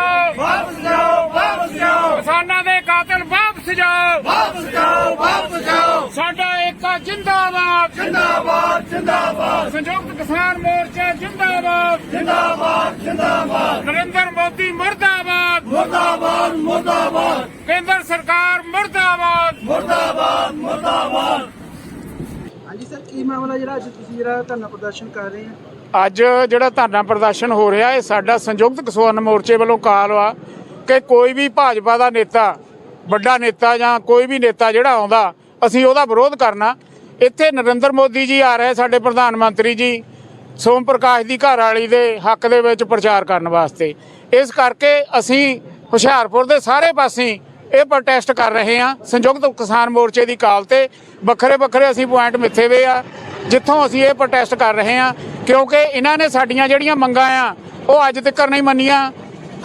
ਜਾਓ। ਵਾਪਸ ਜਾਓ ਵਾਪਸ ਜਾਓ। ਕਿਸਾਨਾਂ ਦੇ ਕਾਤਲ ਵਾਪਸ ਜਾਓ। ਵਾਪਸ ਜਾਓ ਵਾਪਸ ਜਾਓ। ਸਾਡਾ ਏਕਾ ਜਿੰਦਾਬਾਦ। ਜਿੰਦਾਬਾਦ ਜਿੰਦਾਬਾਦ। ਸੰਯੁਕਤ ਕਿਸਾਨ ਮੋਰਚਾ ਜਿੰਦਾਬਾਦ। ਜਿੰਦਾਬਾਦ ਜਿੰਦਾਬਾਦ। ਨਰਿੰਦਰ ਮੋਦੀ ਮਰਦਾਬਾਦ। ਮਰਦਾਬਾਦ ਮਰਦਾਬਾਦ। ਕੇਂਦਰ ਸਰਕਾਰ ਮਰਦਾਬਾਦ। ਮਰਦਾਬਾਦ ਮਰਦਾਬਾਦ। ਹਾਂਜੀ ਸਰ ਕੀ ਮਾਮਲਾ ਜਿਹੜਾ ਅੱਜ ਤੁਸੀਂ ਜਿਹੜਾ ਧਰਨਾ ਪ੍ਰਦਰਸ਼ਨ ਕਰ ਰਹੇ ਆ ਅੱਜ ਜਿਹੜਾ ਧਰਨਾ ਪ੍ਰਦਰਸ਼ਨ ਹੋ ਰਿਹਾ, ਇਹ ਸਾਡਾ ਸੰਯੁਕਤ ਕਿਸਾਨ ਮੋਰਚੇ ਵੱਲੋਂ ਕਾਲ ਆ ਕਿ ਕੋਈ ਵੀ ਭਾਜਪਾ ਦਾ ਨੇਤਾ, ਵੱਡਾ ਨੇਤਾ ਜਾਂ ਕੋਈ ਵੀ ਨੇਤਾ ਜਿਹੜਾ ਆਉਂਦਾ, ਅਸੀਂ ਉਹਦਾ ਵਿਰੋਧ ਕਰਨਾ। ਇੱਥੇ ਨਰਿੰਦਰ ਮੋਦੀ ਜੀ ਆ ਰਹੇ ਸਾਡੇ ਪ੍ਰਧਾਨ ਮੰਤਰੀ ਜੀ, ਸੋਮ ਪ੍ਰਕਾਸ਼ ਦੀ ਘਰ ਵਾਲੀ ਦੇ ਹੱਕ ਦੇ ਵਿੱਚ ਪ੍ਰਚਾਰ ਕਰਨ ਵਾਸਤੇ। ਇਸ ਕਰਕੇ ਅਸੀਂ ਹੁਸ਼ਿਆਰਪੁਰ ਦੇ ਸਾਰੇ ਪਾਸੇ ਇਹ ਪ੍ਰੋਟੈਸਟ ਕਰ ਰਹੇ ਹਾਂ। ਸੰਯੁਕਤ ਕਿਸਾਨ ਮੋਰਚੇ ਦੀ ਕਾਲ ਤੇ ਵੱਖਰੇ ਵੱਖਰੇ ਅਸੀਂ ਪੁਆਇੰਟ ਮਿੱਥੇ ਵੇ ਆ। ਜਿੱਥੋਂ ਅਸੀਂ ਇਹ ਪ੍ਰੋਟੈਸਟ ਕਰ ਰਹੇ ਹਾਂ ਕਿਉਂਕਿ ਇਹਨਾਂ ਨੇ ਸਾਡੀਆਂ ਜਿਹੜੀਆਂ ਮੰਗਾਂ ਆ ਉਹ ਅੱਜ ਤੱਕ ਨਹੀਂ ਮੰਨੀਆਂ।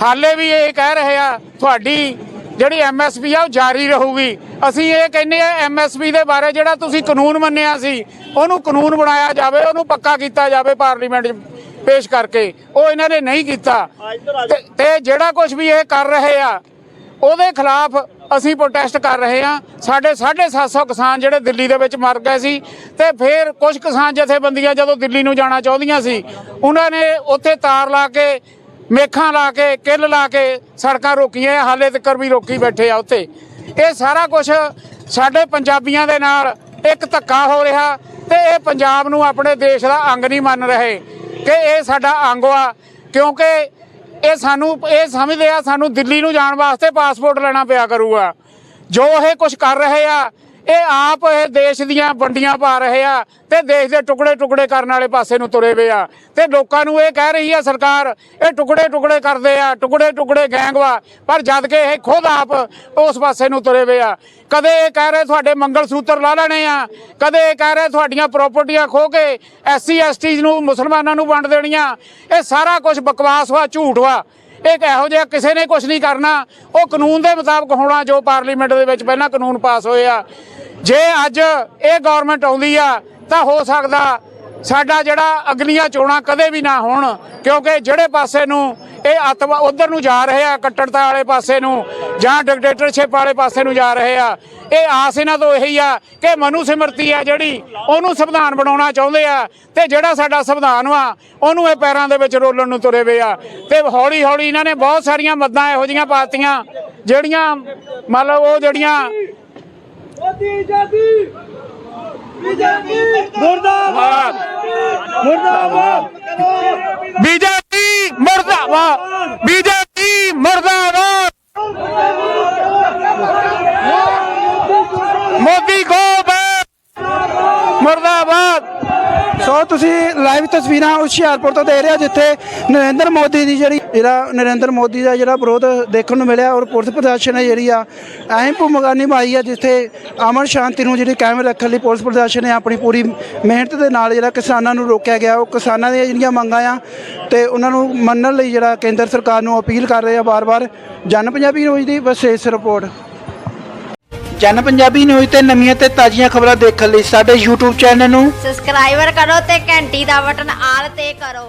ਹਾਲੇ ਵੀ ਇਹ ਕਹਿ ਰਹੇ ਆ ਤੁਹਾਡੀ ਜਿਹੜੀ ਐਮਐਸਪੀ ਆ ਉਹ ਜਾਰੀ ਰਹੂਗੀ। ਅਸੀਂ ਇਹ ਕਹਿੰਦੇ ਆ ਐਮਐਸਪੀ ਦੇ ਬਾਰੇ ਜਿਹੜਾ ਤੁਸੀਂ ਕਾਨੂੰਨ ਮੰਨਿਆ ਸੀ ਉਹਨੂੰ ਕਾਨੂੰਨ ਬਣਾਇਆ ਜਾਵੇ ਉਹਨੂੰ ਪੱਕਾ ਕੀਤਾ ਜਾਵੇ ਪਾਰਲੀਮੈਂਟ 'ਚ ਪੇਸ਼ ਕਰਕੇ। ਉਹ ਇਹਨਾਂ ਨੇ ਨਹੀਂ ਕੀਤਾ। ਤੇ ਜਿਹੜਾ ਕੁਝ ਵੀ ਇਹ ਕਰ ਰਹੇ ਆ ਉਹਦੇ ਖਿਲਾਫ ਅਸੀਂ ਪ੍ਰੋਟੈਸਟ ਕਰ ਰਹੇ ਹਾਂ। ਸਾਡੇ 750 ਕਿਸਾਨ ਜਿਹੜੇ ਦਿੱਲੀ ਦੇ ਵਿੱਚ ਮਰ ਗਏ ਸੀ ਤੇ ਫਿਰ ਕੁਝ ਕਿਸਾਨ ਜਥੇਬੰਦੀਆਂ ਜਦੋਂ ਦਿੱਲੀ ਨੂੰ ਜਾਣਾ ਚਾਹੁੰਦੀਆਂ ਸੀ, ਉਹਨਾਂ ਨੇ ਉੱਥੇ ਤਾਰ ਲਾ ਕੇ, ਮੇਖਾਂ ਲਾ ਕੇ, ਕਿੱਲ ਲਾ ਕੇ ਸੜਕਾਂ ਰੋਕੀਆਂ, ਹਾਲੇ ਤੱਕ ਵੀ ਰੋਕੀ ਬੈਠੇ ਆ ਉੱਥੇ। ਇਹ ਸਾਰਾ ਕੁਝ ਸਾਡੇ ਪੰਜਾਬੀਆਂ ਦੇ ਨਾਲ ਇੱਕ ਧੱਕਾ ਹੋ ਰਿਹਾ ਤੇ ਇਹ ਪੰਜਾਬ ਨੂੰ ਆਪਣੇ ਦੇਸ਼ ਦਾ ਅੰਗ ਨਹੀਂ ਮੰਨ ਰਹੇ ਕਿ ਇਹ ਸਾਡਾ ਅੰਗ ਆ ਕਿਉਂਕਿ ਇਹ ਸਾਨੂੰ, ਇਹ ਸਮਝਦੇ ਆ ਸਾਨੂੰ ਦਿੱਲੀ ਨੂੰ ਜਾਣ ਵਾਸਤੇ ਪਾਸਪੋਰਟ ਲੈਣਾ ਪਿਆ ਕਰੂਗਾ। ਜੋ ਇਹ ਕੁਝ ਕਰ ਰਹੇ ਆ ਇਹ ਆਪ ਇਹ ਦੇਸ਼ ਦੀਆਂ ਵੰਡੀਆਂ ਪਾ ਰਹੇ ਆ ਤੇ ਦੇਸ਼ ਦੇ ਟੁਕੜੇ ਟੁਕੜੇ ਕਰਨ ਵਾਲੇ ਪਾਸੇ ਨੂੰ ਤੁਰੇ ਵੇ ਆ। ਤੇ ਲੋਕਾਂ ਨੂੰ ਇਹ ਕਹਿ ਰਹੀ ਆ ਸਰਕਾਰ, ਇਹ ਟੁਕੜੇ ਟੁਕੜੇ ਕਰਦੇ ਆ, ਟੁਕੜੇ ਟੁਕੜੇ ਗੈਂਗ ਵਾ, ਪਰ ਜਦ ਕਿ ਇਹ ਖੁਦ ਆਪ ਉਸ ਪਾਸੇ ਨੂੰ ਤੁਰੇ ਵੇ ਆ। ਕਦੇ ਇਹ ਕਹਿ ਰਹੇ ਤੁਹਾਡੇ ਮੰਗਲ ਸੂਤਰ ਲਾ ਲੈਣੇ ਆ, ਕਦੇ ਇਹ ਕਹਿ ਰਹੇ ਤੁਹਾਡੀਆਂ ਪ੍ਰਾਪਰਟੀਆਂ ਖੋ ਕੇ ਐਸਸੀ ਐਸਟੀ ਨੂੰ ਮੁਸਲਮਾਨਾਂ ਨੂੰ ਵੰਡ ਦੇਣੀਆਂ। ਇਹ ਸਾਰਾ ਕੁਝ ਬਕਵਾਸ ਵਾ, ਝੂਠ ਵਾ। ਇਹ ਇਹੋ ਜਿਹਾ ਕਿਸੇ ਨੇ ਕੁਝ ਨਹੀਂ ਕਰਨਾ। ਉਹ ਕਾਨੂੰਨ ਦੇ ਮੁਤਾਬਕ ਹੋਣਾ ਜੋ ਪਾਰਲੀਮੈਂਟ ਦੇ ਵਿੱਚ ਪਹਿਲਾਂ ਕਾਨੂੰਨ ਪਾਸ ਹੋਏ ਆ। ਜੇ ਅੱਜ ਇਹ ਗਵਰਨਮੈਂਟ ਆਉਂਦੀ ਆ, ਤਾਂ ਹੋ ਸਕਦਾ ਸਾਡਾ ਜਿਹੜਾ ਅਗਲੀਆਂ ਚੋਣਾਂ ਕਦੇ ਵੀ ਨਾ ਹੋਣ, ਕਿਉਂਕਿ ਜਿਹੜੇ ਪਾਸੇ ਨੂੰ ਇਹ ਅਤਵਾ ਉਧਰ ਨੂੰ ਜਾ ਰਹੇ ਆ ਕੱਟੜਤਾ ਵਾਲੇ ਪਾਸੇ ਨੂੰ ਜਾਂ ਡਿਕਟੇਟਰਸ਼ਿਪ ਵਾਲੇ ਪਾਸੇ ਨੂੰ ਜਾ ਰਹੇ ਆ ਇਹ ਆਸ ਇਹਨਾਂ ਤੋਂ ਇਹੀ ਆ ਕਿ ਮਨੂ ਸਿਮਰਤੀ ਆ ਜਿਹੜੀ ਉਹਨੂੰ ਸੰਵਿਧਾਨ ਬਣਾਉਣਾ ਚਾਹੁੰਦੇ ਆ ਤੇ ਜਿਹੜਾ ਸਾਡਾ ਸੰਵਿਧਾਨ ਵਾ ਉਹਨੂੰ ਇਹ ਪੈਰਾਂ ਦੇ ਵਿੱਚ ਰੋਲਣ ਨੂੰ ਤੁਰੇ ਵੇ ਆ ਤੇ ਹੌਲੀ ਹੌਲੀ ਇਹਨਾਂ ਨੇ ਬਹੁਤ ਸਾਰੀਆਂ ਮੱਦਾਂ ਇਹੋ ਜੀਆਂ ਪਾਤੀਆਂ ਜਿਹੜੀਆਂ ਮੰਨ ਲਓ ਉਹ ਜਿਹੜੀਆਂ ਮੋਦੀ ਜਾਦੀ ਬੀਜੇਪੀ ਮੁਰਦਾਬਾਦ ਮੁਰਦਾਬਾਦ ਬੀਜੇਪੀ ਮੁਰਦਾਬਾਦ ਬੀਜੇਪੀ ਮੁਰਦਾਬਾਦ। ਮੋਦੀ ਗੋ ਬੈਕ ਸੋ ਤੁਸੀਂ ਲਾਈਵ ਤਸਵੀਰਾਂ ਹੁਸ਼ਿਆਰਪੁਰ ਤੋਂ ਦੇ ਰਹੇ ਹੋ, ਜਿੱਥੇ ਨਰਿੰਦਰ ਮੋਦੀ ਦੀ ਜਿਹੜੀ ਜਿਹੜਾ ਨਰਿੰਦਰ ਮੋਦੀ ਦਾ ਜਿਹੜਾ ਵਿਰੋਧ ਦੇਖਣ ਨੂੰ ਮਿਲਿਆ ਔਰ ਪੁਲਿਸ ਪ੍ਰਸ਼ਾਸਨ ਹੈ ਜਿਹੜੀ ਆ ਅਹਿਮ ਭੂਮਿਕਾ ਨਿਭਾਈ ਆ ਜਿੱਥੇ ਅਮਨ ਸ਼ਾਂਤੀ ਨੂੰ ਜਿਹੜੀ ਕਾਇਮ ਰੱਖਣ ਲਈ ਪੁਲਿਸ ਪ੍ਰਸ਼ਾਸਨ ਨੇ ਆਪਣੀ ਪੂਰੀ ਮਿਹਨਤ ਦੇ ਨਾਲ ਜਿਹੜਾ ਕਿਸਾਨਾਂ ਨੂੰ ਰੋਕਿਆ ਗਿਆ, ਉਹ ਕਿਸਾਨਾਂ ਦੀਆਂ ਜਿਹੜੀਆਂ ਮੰਗਾਂ ਆ ਤੇ ਉਹਨਾਂ ਨੂੰ ਮੰਨਣ ਲਈ ਜਿਹੜਾ ਕੇਂਦਰ ਸਰਕਾਰ ਨੂੰ ਅਪੀਲ ਕਰ ਰਹੇ ਆ ਬਾਰ-ਬਾਰ ਜਨ ਪੰਜਾਬੀ ਨਿਊਜ਼ ਦੀ ਵਿਸ਼ੇਸ਼ ਰਿਪੋਰਟ। ਜਨ ਪੰਜਾਬੀ ਨਿਊਜ਼ ਤੇ ਨਵੀਆਂ ਤੇ ਤਾਜ਼ੀਆਂ ਖਬਰਾਂ ਦੇਖਣ ਲਈ ਸਾਡੇ YouTube ਚੈਨਲ ਨੂੰ ਸਬਸਕ੍ਰਾਈਬਰ ਕਰੋ ਤੇ ਘੰਟੀ ਦਾ ਬਟਨ ਆਲ ਤੇ ਕਰੋ।